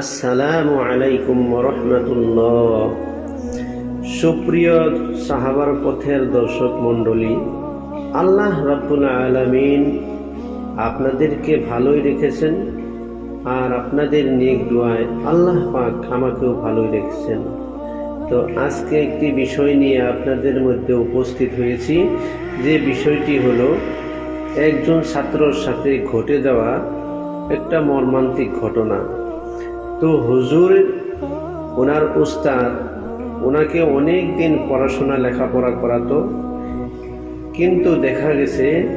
আসসালামু আলাইকুম রহমতুল্লাহ সুপ্রিয় সাহাবার পথের দর্শক মণ্ডলী, আল্লাহ রাব্বুল আলামিন আপনাদেরকে ভালোই রেখেছেন আর আপনাদের নেক দোয়ায় আল্লাহ পাক আমাকেও ভালোই রেখেছেন। তো আজকে একটি বিষয় নিয়ে আপনাদের মধ্যে উপস্থিত হয়েছি। যে বিষয়টি হলো, একজন ছাত্রর সাথে ঘটে যাওয়া একটা মর্মান্তিক ঘটনা। তো হুজুর, ওনার উস্তাদ, ওনাকে অনেক দিন পড়াশোনা, লেখাপড়া করাতো। কিন্তু দেখা গেছে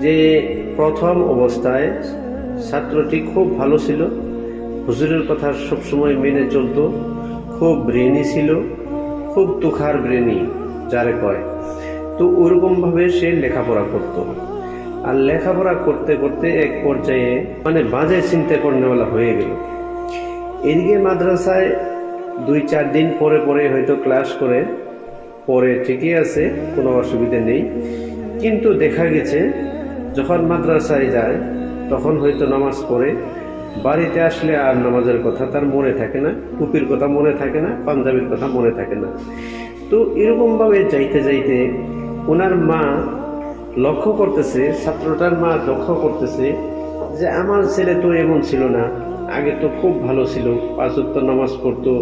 যে প্রথম অবস্থায় ছাত্রটি খুব ভালো ছিল। হুজুরের কথা সবসময় মেনে চলতো। খুব ব্রেনি ছিল, খুব তুখার ব্রেনি, যারে কয়। তো ওরকমভাবে সে লেখাপড়া করতো। আর লেখাপড়া করতে করতে এক পর্যায়ে মানে বাজে চিন্তা করনেওয়ালা হয়ে গেল। এদিকে মাদ্রাসায় দুই, চার দিন পরে পরে হয়তো ক্লাস করে, পরে ঠিকই আছে, কোনো অসুবিধা নেই। কিন্তু দেখা গেছে, যখন মাদ্রাসায় যায়, তখন হয়তো নামাজ পড়ে, বাড়িতে আসলে আর নামাজের কথা তার মনে থাকে না কুপির কথা মনে থাকে না, পাঞ্জাবির কথা মনে থাকে না। তো এরকমভাবে যাইতে যাইতে ওনার মা লক্ষ্য করতেছে, ছাত্রটার মা লক্ষ্য করতেছে যে আমার ছেলে তো এমন ছিল না আগে তো খুব ভালো ছিল পাঁচত্ব নামাজ পড়তো,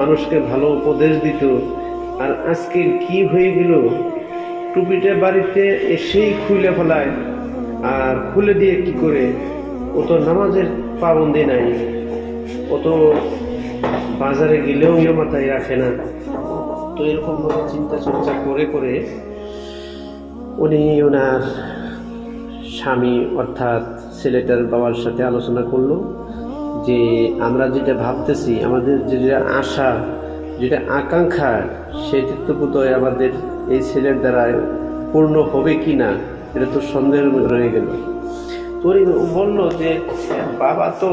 মানুষকে ভালো উপদেশ দিত। আর আজকে কি হয়ে গেল? টুপিটা বাড়িতে এসেই খুলে ফেলায়। আর খুলে দিয়ে কি করে? ও তো নামাজের পাবন্দি নাই। ও তো বাজারে গেলেও ইয়ে মাথায় রাখে না। তো এরকমভাবে চিন্তা চর্চা করে করে উনি ওনার স্বামী অর্থাৎ ছেলেটার বাবার সাথে আলোচনা করল। যে আমরা যেটা ভাবতেছি, আমাদের যেটা আশা, যেটা আকাঙ্ক্ষা, সেটি তো বোধহয় আমাদের এই ছেলের দ্বারা পূর্ণ হবে কি না এটা তো সন্দেহের রয়ে গেল। তো উনি বলল যে, বাবা তো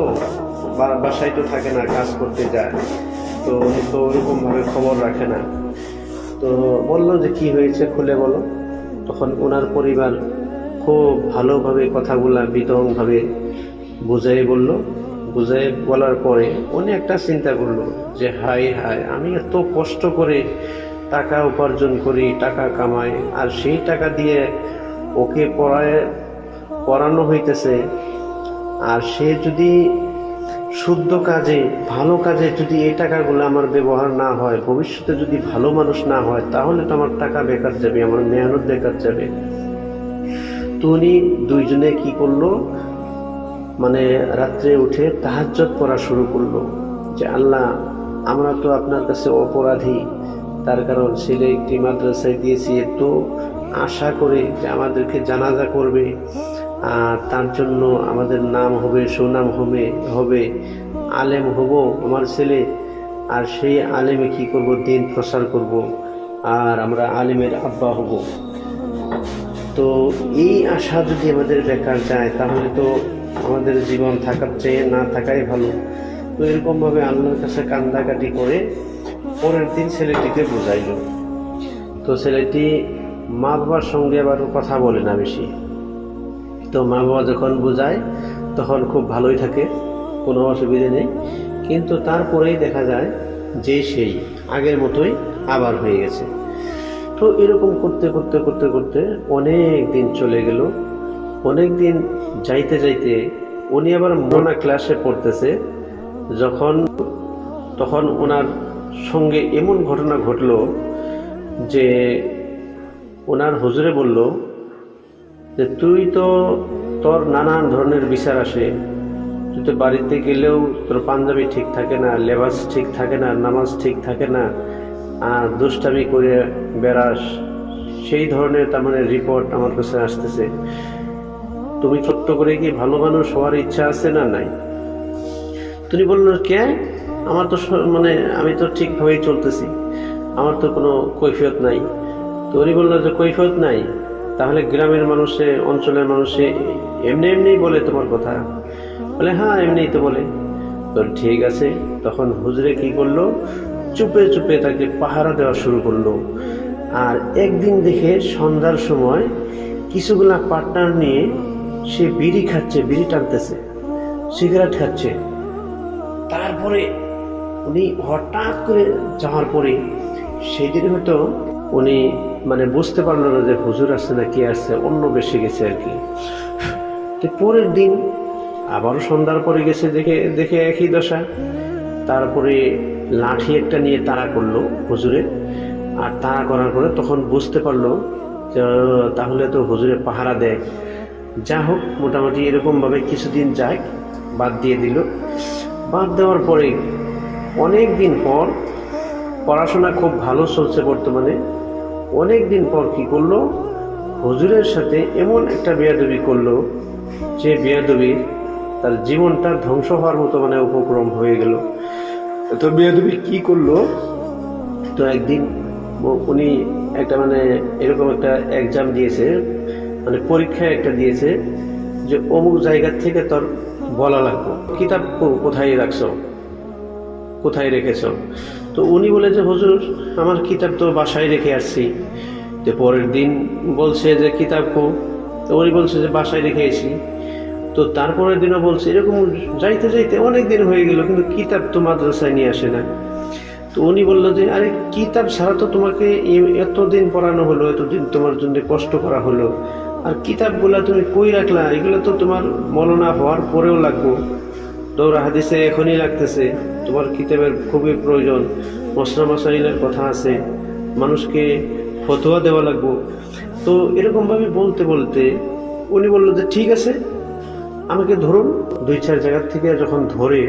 বাসায় তো থাকে না, কাজ করতে যায়। তো উনি তো ওরকমভাবে খবর রাখে না। তো বলল যে, কি হয়েছে খুলে বলো? তখন ওনার পরিবার খুব ভালোভাবে কথাগুলা বিতংভাবে বুঝাই বলল বুঝাই বলার পরে উনি একটা চিন্তা করল যে হাই হাই আমি এত কষ্ট করে টাকা উপার্জন করি, টাকা কামাই, আর সেই টাকা দিয়ে ওকে পড়ায়, পড়ানো হইতেছে। আর সে যদি শুদ্ধ কাজে, ভালো কাজে যদি এই টাকাগুলো আমার ব্যবহার না হয়, ভবিষ্যতে যদি ভালো মানুষ না হয়, তাহলে তো আমার টাকা বেকার যাবে, আমার মেহনত বেকার যাবে। তো উনি দুইজনে কি করল? মানে রাত্রে উঠে তাহাজ্জত পড়া শুরু করল যে আল্লাহ, আমরা তো আপনার কাছে অপরাধী। তার কারণ ছেলে একটি মাদ্রাসায় দিয়েছি এত আশা করে যে আমাদেরকে জানাজা করবে। আর তার জন্য আমাদের নাম হবে, সুনাম হবে হবে, আলেম হব আমার ছেলে। আর সেই আলেমে কি করব? দিন প্রসার করব। আর আমরা আলেমের আব্বা হব। তো এই আশা যদি আমাদের বেকার যায়, তাহলে তো আমাদের জীবন থাকার চেয়ে না থাকাই ভালো। তো এরকমভাবে আল্লাহর কাছে কান্দাকাটি করে পরের দিন ছেলেটিকে বোঝাইল। তো ছেলেটি মা বাবার সঙ্গে আবার কথা বলে না বেশি। তো মা বাবা যখন বোঝায়, তখন খুব ভালোই থাকে, কোনো অসুবিধে নেই। কিন্তু তারপরেই দেখা যায় যে সেই আগের মতোই আবার হয়ে গেছে। তো এরকম করতে করতে করতে করতে অনেক দিন চলে গেল। অনেক দিন যাইতে যাইতে উনি আবার মোনা ক্লাসে পড়তেছে। যখন, তখন ওনার সঙ্গে এমন ঘটনা ঘটলো যে ওনার হুজুরে বলল যে, তুই তো তোর নানান ধরনের বিচার আসে। তুই তো বাড়িতে গেলেও তোর পাঞ্জাবি ঠিক থাকে না, লেবাস ঠিক থাকে না, নামাজ ঠিক থাকে না দুষ্টামি করে বেড়াস। সেই ধরনের তার মানে রিপোর্ট আমার কাছে আসতেছে। তুমি ছোট্ট করে কি ভালো মানুষ হওয়ার ইচ্ছা আছে না নাই? তুমি বলল, কে? আমার তো মানে আমি তো ঠিকভাবেই চলতেছি। আমার তো কোনো কৈফিয়ত নাই। তো উনি বলল, যে কৈফিয়ত নাই? তাহলে গ্রামের মানুষে, অঞ্চলের মানুষে এমনি এমনি বলে তোমার কথা? বলে হ্যাঁ এমনিই তো বলে। তো ঠিক আছে। তখন হুজরে কি করল? চুপে চুপে তাকে পাহারা দেওয়া শুরু করল। আর একদিন দেখে সন্ধ্যার সময় কিছুগুলা পার্টনার নিয়ে সে বিড়ি খাচ্ছে, বিড়ি টানতেছে, সিগারেট খাচ্ছে। তারপরে উনি হঠাৎ করে যাওয়ার পরে সেদিন হয়তো উনি মানে বুঝতে পারল না যে হুজুর আসছে না কি আসছে অন্য বেশি গেছে আর কি। তো পরের দিন আবারও সন্ধ্যার পরে গেছে দেখে দেখে একই দশা তারপরে লাঠি একটা নিয়ে তাড়া করল হুজুরে। আর তাড়া করার পরে তখন বুঝতে পারল যে, তাহলে তো হুজুরে পাহারা দেয়। যা হোক, মোটামুটি এরকমভাবে কিছুদিন যায় বাদ দিয়ে দিল। বাদ দেওয়ার পরে অনেক দিন পর পড়াশোনা খুব ভালো চলছে বর্তমানে। অনেক দিন পর কি করল? হুজুরের সাথে এমন একটা বেয়াদবি করল যে, বেয়াদবি তার জীবনটা ধ্বংস হওয়ার মতো মানে উপক্রম হয়ে গেল। তো বেয়াদবি কি করল? তো একদিন উনি একটা মানে এরকম একটা এক্সাম দিয়েছে মানে পরীক্ষা একটা দিয়েছে যে অমুক জায়গা থেকে তোর বলা লাগবে। কিতাব কোথায় রাখছো? কোথায় রেখেছ? তো উনি বলে যে, হুজুর, আমার কিতাব তো বাসায় রেখে আসছি। তো পরের দিন বলছে যে, কিতাব কো? তো উনি বলছে যে, বাসায় রেখে এসি তো তারপরের দিনও বলছে, এরকম যাইতে যাইতে অনেক দিন হয়ে গেল, কিন্তু কিতাব তো মাদ্রাসায় নিয়ে আসে না। তো উনি বলল যে, আরে, কিতাব ছাড়া তো তোমাকে এতদিন পড়ানো হলো, এতদিন তোমার জন্য কষ্ট করা হলো। আর কিতাবগুলা তুমি কই রাখলা? এগুলো তো তোমার মলনা হওয়ার পরেও লাগবো। দৌড়া হাদিসে এখনই লাগতেছে, তোমার কিতাবের খুবই প্রয়োজন। মশলা মাসাইলের কথা আছে, মানুষকে ফতোয়া দেওয়া লাগবো। তো এরকমভাবে বলতে বলতে উনি বলল যে, ঠিক আছে আমাকে ধরুন, দুই চার জায়গার থেকে যখন ধরে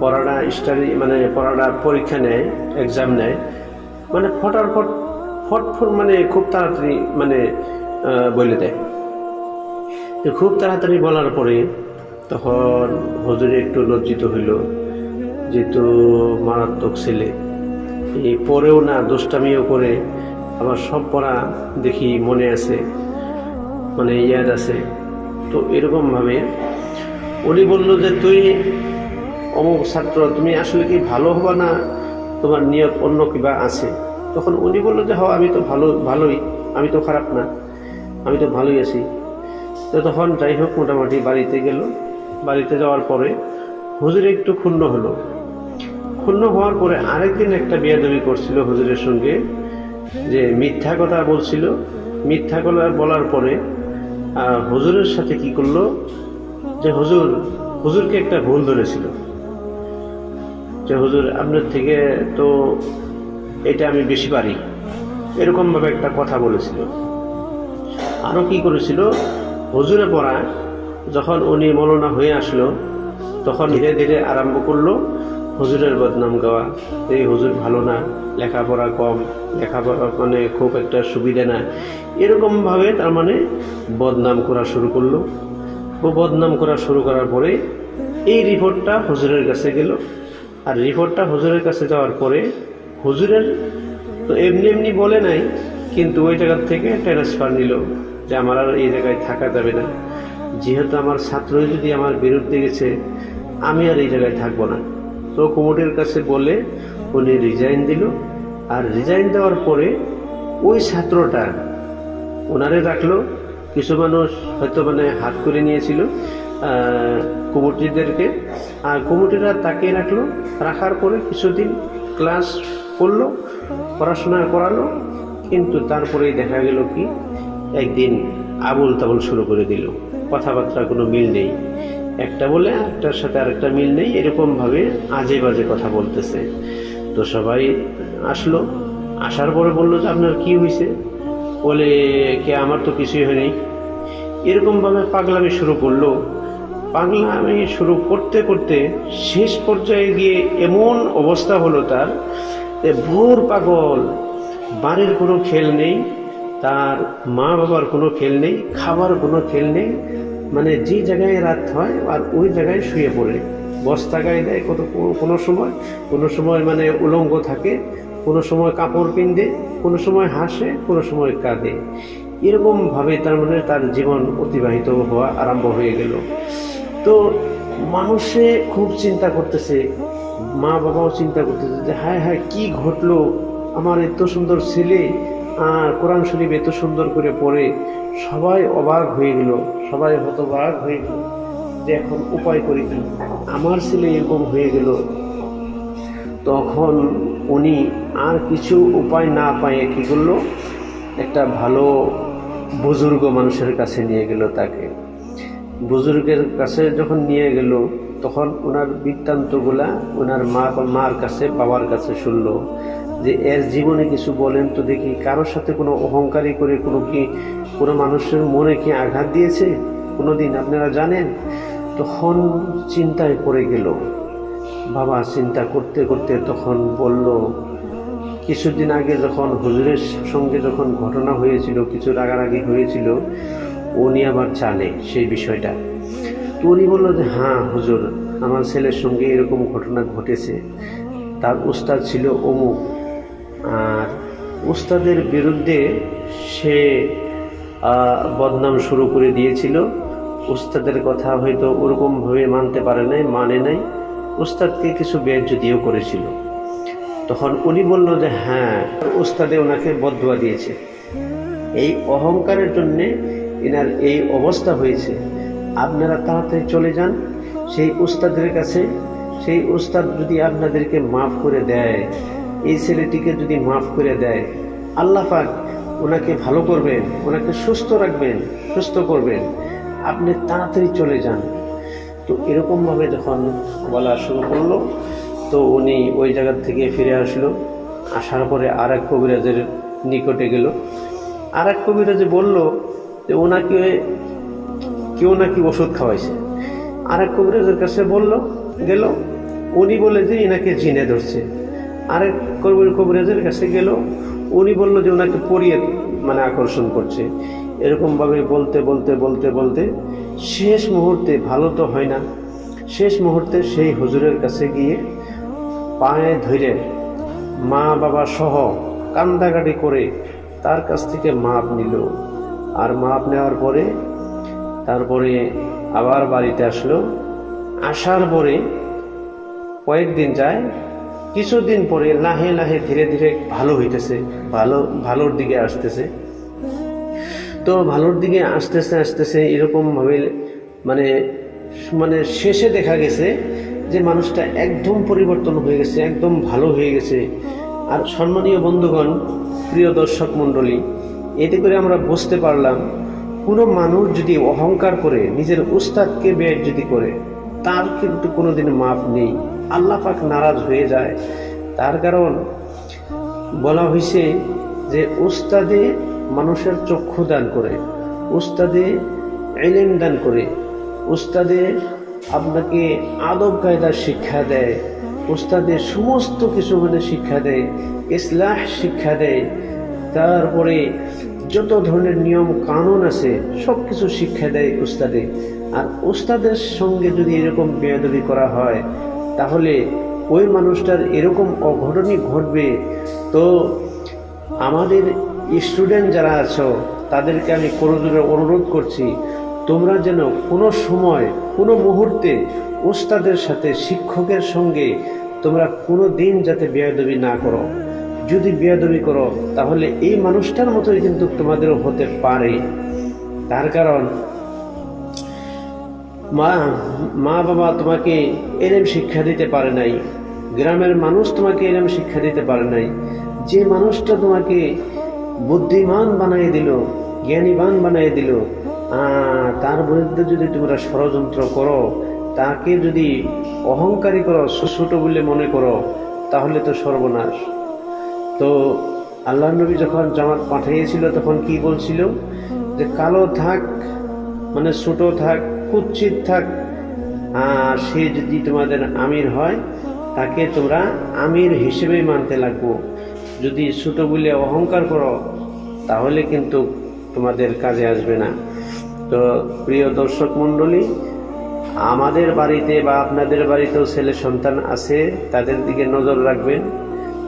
পড়াটা স্টাডি মানে পড়াটা পরীক্ষা নেয় এক্সাম নেয় মানে ফটার ফট ফট ফট মানে খুব তাড়াতাড়ি মানে বলে দেয়। খুব তাড়াতাড়ি বলার পরে তখন হজুরে একটু লজ্জিত হইল, যেহেতু মারাত্মক ছেলে, এই পরেও না দুষ্টামিও করে, আবার সব পড়া দেখি মনে আছে মানে ইয়াদ আছে। তো এরকমভাবে উনি বলল যে, তুই অমুক ছাত্র, তুমি আসলে কি ভালো হবা না? তোমার নিয়ত অন্য কিবা আছে? তখন উনি বলল যে, হ, আমি তো ভালো, ভালোই, আমি তো খারাপ না, আমি তো ভালোই আছি। তো তখন যাই হোক, মোটামুটি বাড়িতে গেল। বাড়িতে যাওয়ার পরে হুজুর একটু ক্ষুণ্ণ হলো। ক্ষুণ্ণ হওয়ার পরে আরেকদিন একটা বিয়াদবি করছিল হুজুরের সঙ্গে, যে মিথ্যা কথা বলছিল। মিথ্যা কথা বলার পরে হুজুরের সাথে কি করল? যে হুজুর, হুজুরকে একটা ভুল ধরেছিল। যে হুজুর, আপনার থেকে তো এটা আমি বেশি পারি। এরকমভাবে একটা কথা বলেছিল। আরও কি করেছিল? হুজুরে পড়া যখন উনি মলনা হয়ে আসলো, তখন ধীরে ধীরে আরম্ভ করল। হুজুরের বদনাম গাওয়া। এই হুজুর ভালো না, লেখাপড়া কম, লেখাপড়া মানে খুব একটা সুবিধা না। এরকমভাবে তার মানে বদনাম করা শুরু করল। ও বদনাম করা শুরু করার পরে এই রিপোর্টটা হুজুরের কাছে গেল। আর রিপোর্টটা হুজুরের কাছে যাওয়ার পরে হুজুরের তো এমনি এমনি বলে নাই, কিন্তু ওই জায়গার থেকে ট্রান্সফার নিল যে আমার আর এই জায়গায় থাকা যাবে না। যেহেতু আমার ছাত্রই যদি আমার বিরুদ্ধে গেছে, আমি আর এই জায়গায় থাকব না। তো কুমুটের কাছে বলে, উনি রিজাইন দিল। আর রিজাইন দেওয়ার পরে ওই ছাত্রটা ওনারে রাখল কিছু মানুষ হয়তো মানে হাত করে নিয়েছিল কমিটিদেরকে আর কমিটিরা তাকে রাখল। রাখার পরে কিছুদিন ক্লাস করল, পড়াশোনা করালো। কিন্তু তারপরেই দেখা গেল কি, একদিন আবুল তাবুল শুরু করে দিল। কথাবার্তা কোনো মিল নেই। একটা বলে একটার সাথে আরেকটা মিল নেই, এরকমভাবে আজে বাজে কথা বলতেছে। তো সবাই আসলো, আসার পরে বলল যে, আপনার কি হয়েছে বলে, কে, আমার তো কিছুই হয়নি। এরকমভাবে পাগলামি শুরু করল। পাগলামি শুরু করতে করতে শেষ পর্যায়ে গিয়ে এমন অবস্থা হলো তার যে, ভোর পাগল, বাড়ির কোনো খেল নেই, তার মা বাবার কোনো খেল নেই, খাবার কোনো খেল নেই মানে যে জায়গায় রাত হয় আর ওই জায়গায় শুয়ে পড়ে। বস্তা গায়ে দেয় কত কোনো সময় কোনো সময় মানে উলঙ্গ থাকে, কোনো সময় কাপড় পিন্দে কোনো সময় হাসে, কোনো সময় কাঁদে। এরকমভাবে তার মানে তার জীবন অতিবাহিত হওয়া আরম্ভ হয়ে গেল। তো মানুষে খুব চিন্তা করতেছে মা বাবাও চিন্তা করতেছে যে হায় হায় কি ঘটলো? আমার এত সুন্দর ছেলে কোরআন শরীফ এত সুন্দর করে পড়ে, সবাই অবাক হয়ে গেল, সবাই হতবাক হয়ে গেল যে এখন উপায় করি কি। আমার ছেলে এরকম হয়ে গেল। তখন উনি আর কিছু উপায় না পাইয়ে কী করল? একটা ভালো বুজুর্গ মানুষের কাছে নিয়ে গেল তাকে। বুজুর্গের কাছে যখন নিয়ে গেল, তখন ওনার বৃত্তান্তগুলা ওনার মা, মার কাছে, বাবার কাছে শুনলো। যে এর জীবনে কিছু বলেন তো দেখি, কারোর সাথে কোনো অহংকারী করে কোনো কি, কোনো মানুষের মনে কি আঘাত দিয়েছে? কোনো দিন আপনারা জানেন? তখন চিন্তায় পড়ে গেল। বাবা চিন্তা করতে করতে তখন বলল, কিছুদিন আগে যখন হুজুরের সঙ্গে যখন ঘটনা হয়েছিল, কিছু রাগারাগি হয়েছিল, উনি আবার জানে সেই বিষয়টা। তো উনি বলল যে হ্যাঁ হুজুর, আমার ছেলের সঙ্গে এরকম ঘটনা ঘটেছে। তার উস্তাদ ছিল অমুক। আর উস্তাদের বিরুদ্ধে সে বদনাম শুরু করে দিয়েছিল। উস্তাদের কথা হয়তো ওরকমভাবে মানতে পারে নাই মানে নাই। উস্তাদকে কিছু যদিও করেছিল। তখন উনি বলল যে হ্যাঁ উস্তাদে ওনাকে বদুয়া দিয়েছে। এই অহংকারের জন্যে এনার এই অবস্থা হয়েছে। আপনারা তাড়াতাড়ি চলে যান। সেই উস্তাদের কাছে, সেই উস্তাদ যদি আপনাদেরকে মাফ করে দেয় এই ছেলেটিকে যদি মাফ করে দেয়, আল্লাহ পাক ওনাকে ভালো করবেন, ওনাকে সুস্থ রাখবেন, সুস্থ করবেন। আপনি তাড়াতাড়ি চলে যান। তো এরকমভাবে যখন বলা শুরু করল, তো উনি ওই জায়গার থেকে ফিরে আসলো। আসার পরে আর এক কবিরাজের নিকটে গেল। আর এক কবিরাজে বলল যে ওনাকে কেউ নাকি ওষুধ খাওয়াইছে। আর এক কবিরাজের কাছে বলল, গেল। উনি বলে যে এনাকে জিনে ধরছে। আরেক কবির কবিরাজের কাছে গেল, উনি বলল যে ওনাকে পরিয়ে মানে আকর্ষণ করছে। এরকমভাবে বলতে বলতে বলতে বলতে শেষ মুহূর্তে ভালো তো হয় না। শেষ মুহূর্তে সেই হুজুরের কাছে গিয়ে পায়ে ধরে মা বাবা সহ কান্দাকাটি করে তার কাছ থেকে মাপ নিল। আর মাপ নেওয়ার পরে তারপরে আবার বাড়িতে আসলো। আসার পরে কয়েকদিন যায় কিছুদিন পরে লাহে লাহে ধীরে ধীরে ভালো হইতেছে, ভালো, ভালোর দিকে আসতেছে। তো ভালোর দিকে আসতেছে আসতেছে এরকমভাবে মানে মানে শেষে দেখা গেছে যে মানুষটা একদম পরিবর্তন হয়ে গেছে, একদম ভালো হয়ে গেছে। আর সম্মানীয় বন্ধুগণ, প্রিয় দর্শক মণ্ডলী, এতে করে আমরা বুঝতে পারলাম, কোনো মানুষ যদি অহংকার করে, নিজের উস্তাদকে বের যদি করে, তার কিন্তু কোনোদিন মাপ নেই। আল্লাহ পাক নারাজ হয়ে যায়। তার কারণ বলা হয়েছে যে উস্তাদে মানুষের চক্ষু দান করে, উস্তাদে এলেম দান করে, উস্তাদে আপনাকে আদব কায়দার শিক্ষা দেয়, উস্তাদে সমস্ত কিছু মানে শিক্ষা দেয়, ইসলাহ শিক্ষা দেয়। তারপরে যত ধরনের নিয়ম কানুন আছে, সব কিছু শিক্ষা দেয় উস্তাদে। আর উস্তাদের সঙ্গে যদি এরকম বেয়াদবি করা হয় তাহলে ওই মানুষটার এরকম অঘটনই ঘটবে? তো আমাদের স্টুডেন্ট যারা আছো, তাদেরকে আমি কোনো করজোরে অনুরোধ করছি, তোমরা যেন কোনো সময়, কোনো মুহূর্তে ওস্তাদের সাথে শিক্ষকের সঙ্গে তোমরা কোনো দিন যাতে বেয়াদবি না করো। যদি বেয়াদবি করো, তাহলে এই মানুষটার মতোই কিন্তু তোমাদেরও হতে পারে। তার কারণ মা মা বাবা তোমাকে এরম শিক্ষা দিতে পারে নাই। গ্রামের মানুষ তোমাকে এরম শিক্ষা দিতে পারে নাই। যে মানুষটা তোমাকে বুদ্ধিমান বানিয়ে দিল, জ্ঞানীবান বানিয়ে দিল তার বিরুদ্ধে যদি তোমরা ষড়যন্ত্র করো, তাকে যদি অহংকারী করো ছোট বলে মনে করো, তাহলে তো সর্বনাশ। তো আল্লাহ নবী যখন জামাত পাঠিয়েছিল, তখন কি বলছিল? যে কালো থাক মানে ছোট থাক কুচ্ছিত থাক। সে যদি তোমাদের আমির হয়, তাকে তোমরা আমির হিসেবেই মানতে লাগবো। যদি ছোটো বলে অহংকার করো, তাহলে কিন্তু তোমাদের কাজে আসবে না। তো প্রিয় দর্শক মণ্ডলী, আমাদের বাড়িতে বা আপনাদের বাড়িতেও ছেলে সন্তান আছে, তাদের দিকে নজর রাখবেন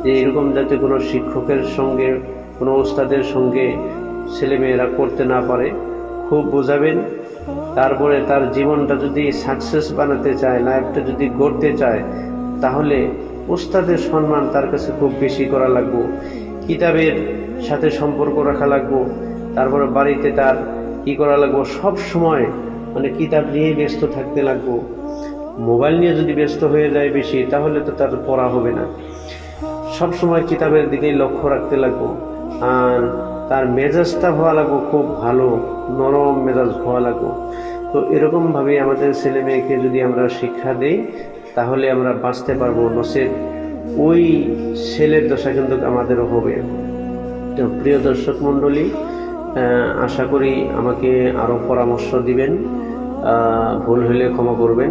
যে এরকম যাতে কোনো শিক্ষকের সঙ্গে, কোনো ওস্তাদের সঙ্গে ছেলেমেয়েরা করতে না পারে। খুব বোঝাবেন। তারপরে তার জীবনটা যদি সাকসেস বানাতে চায় লাইফটা যদি গড়তে চায়, তাহলে ওস্তাদের সম্মান তার কাছে খুব বেশি করা লাগবো। কিতাবের সাথে সম্পর্ক রাখা লাগবো। তারপরে বাড়িতে তার কি করা লাগবো? সব সময় মানে কিতাব নিয়ে ব্যস্ত থাকতে লাগবো। মোবাইল নিয়ে যদি ব্যস্ত হয়ে যায় বেশি, তাহলে তো তার পড়া হবে না। সব সময় কিতাবের দিকেই লক্ষ্য রাখতে লাগবো। আর তার মেজাজটা হওয়া লাগবো, খুব ভালো, নরম মেজাজ হওয়া লাগবো। তো এরকমভাবে আমাদের ছেলে মেয়েকে যদি আমরা শিক্ষা দেই, তাহলে আমরা বাঁচতে পারব নসের ওই ছেলের দশা কিন্তু আমাদেরও হবে। তো প্রিয় দর্শক মণ্ডলী আশা করি আমাকে আরও পরামর্শ দিবেন ভুল হলে ক্ষমা করবেন।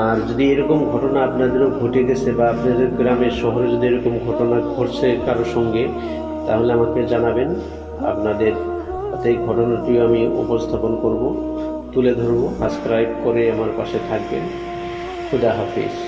আর যদি এরকম ঘটনা আপনাদেরও ঘটে গেছে বা আপনাদের গ্রামের শহরে যদি এরকম ঘটনা ঘটছে কারোর সঙ্গে তাহলে আমাকে জানাবেন। আপনাদের এই ঘটনাটিও আমি উপস্থাপন করব, তুলে ধরব সাবস্ক্রাইব করে আমার পাশে থাকবেন। খুদা হাফিজ।